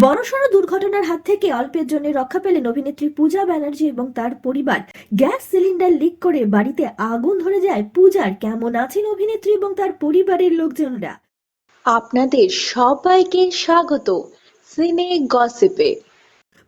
বড়সড় দুর্ঘটনার হাত থেকে অল্পের জন্য রক্ষা পেলেন অভিনেত্রী পূজা ব্যানার্জি এবং তার পরিবার। গ্যাস সিলিন্ডার লিক করে বাড়িতে আগুন ধরে যায় পূজার। কেমন আছেন অভিনেত্রী এবং তার পরিবারের লোকজনরা? আপনাদের সবাইকে স্বাগত। সিনে গসিপে।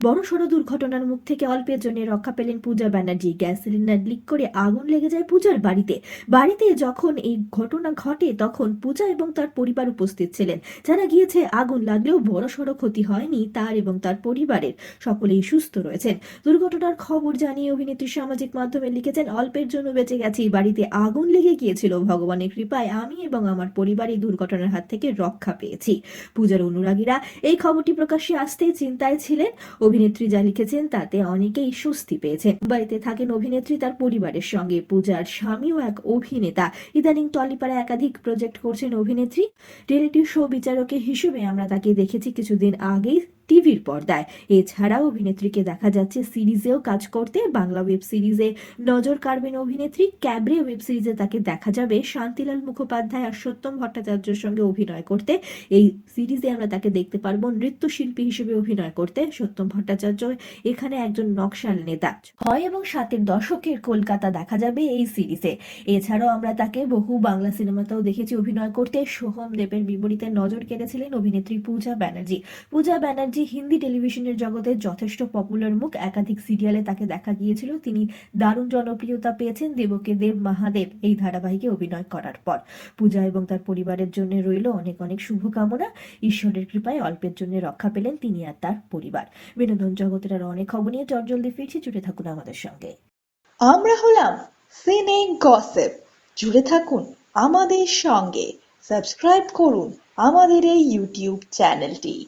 বড়সড় দুর্ঘটনার মুখ থেকে অল্পের জন্য রক্ষা পেলেন Puja Banerjee. Gas cylinder leak করে আগুন লেগে যায় পূজার বাড়িতে। বাড়িতে যখন এই ঘটনা ঘটে, তখন পূজা এবং তার পরিবার উপস্থিত ছিলেন। যারা গিয়েছে, আগুন লাগলেও বড়সড় ক্ষতি হয়নি তার এবং তার পরিবারের। সকলেই সুস্থ রয়েছেন। দুর্ঘটনার খবর জানিয়ে অভিনেত্রী সামাজিক মাধ্যমে লিখেছেন, অল্পের জন্য বেঁচে গেছি। বাড়িতে আগুন লেগে গিয়েছিল। ভগবানের কৃপায় আমি এবং আমার পরিবার এই দুর্ঘটনার হাত থেকে রক্ষা পেয়েছি। পূজার অনুরাগীরা এই খবরটি প্রকাশ্যে আসতেই চিন্তায় ছিলেন। অভিনেত্রী যা লিখেছেন তাতে অনেকেই স্বস্তি পেয়েছে। বাড়িতে থাকেন অভিনেত্রী তার পরিবারের সঙ্গে। পূজার স্বামীও এক অভিনেতা। ইদানিং টলিপাড়া একাধিক প্রজেক্ট করছেন অভিনেত্রী। রিয়েলিটি শো বিচারকের হিসেবে আমরা তাকে দেখেছি কিছুদিন আগেই। টিভির পর্দায়। এছাড়াও অভিনেত্রীকে দেখা যাচ্ছে সিরিজেও কাজ করতে। বাংলা ওয়েব সিরিজে নজর কাড়বেন অভিনেত্রী। ক্যাবরে ওয়েব সিরিজে তাকে দেখা যাবে শান্তিলাল মুখোপাধ্যায় আর সত্যম ভট্টাচার্যের সঙ্গে অভিনয় করতে। এই সিরিজে আমরা তাকে দেখতে পারব নৃত্যশিল্পী হিসেবে অভিনয় করতে। সত্যম ভট্টাচার্য এখানে একজন নকশাল নেতা। ছয় এবং সাতের দশকের কলকাতা দেখা যাবে এই সিরিজে। এছাড়াও আমরা তাকে বহু বাংলা সিনেমাতেও দেখেছি অভিনয় করতে। সোহম দেবের বিপরীতে নজর কেড়েছিলেন অভিনেত্রী পূজা ব্যানার্জি। পূজা ব্যানার্জি হিন্দি টেলিভিশনের জগতে যথেষ্ট পপুলার মুখ একাধিক সিরিয়ালে তাকে দেখা গিয়েছিল। তিনি দারুণ জনপ্রিয়তা পেয়েছেন দেবকে দেব মহাদেব এই ধারাবাহিকে অভিনয় করার পর। পূজা এবং তার পরিবারের জন্য রইল অনেক অনেক শুভকামনা। ঈশ্বরের কৃপায় অল্পের জন্য রক্ষা পেলেন তিনি আর তার পরিবার। বিনোদন জগতের আরও অনেক খবর নিয়ে চটজলদি ফিরছি, জুড়ে থাকুন আমাদের সঙ্গে। আমরা হলাম সিনে গসিপ জুড়ে থাকুন আমাদের সঙ্গে। সাবস্ক্রাইব করুন আমাদের এই ইউটিউব চ্যানেলটি